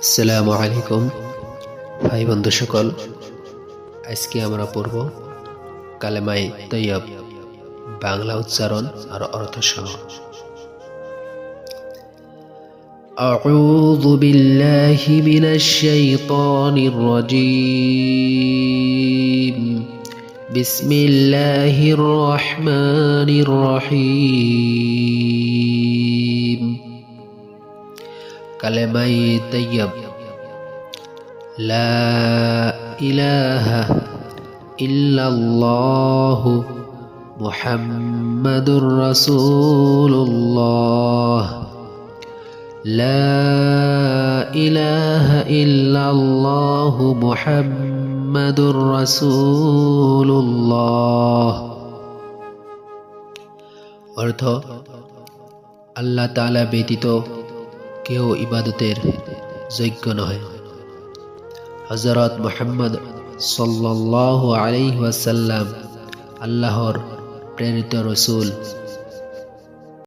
আসসালামু আলাইকুম ভাই বন্ধু সকল আজকে আমরা পড়ব কালেমাই তৈয়ব বাংলা উচ্চারণ আর অর্থ সহ أعوذ بالله من الشيطان الرجيم بسم الله الرحمن الرحيم কালেমাই তৈয়ব লা ইলাহা ইল্লাল্লাহ মুহাম্মাদুর রাসূলুল্লাহ লা ইলাহা ইল্লাল্লাহ মুহাম্মাদুর রাসূলুল্লাহ অর্থ আল্লাহ তাআলা ব্যতীত কেউ ইবাদতের যোগ্য নয় হজরত মোহাম্মদ সাল্লাহ আলাইহাসাল্লাম আল্লাহর প্রেরিত রসুল।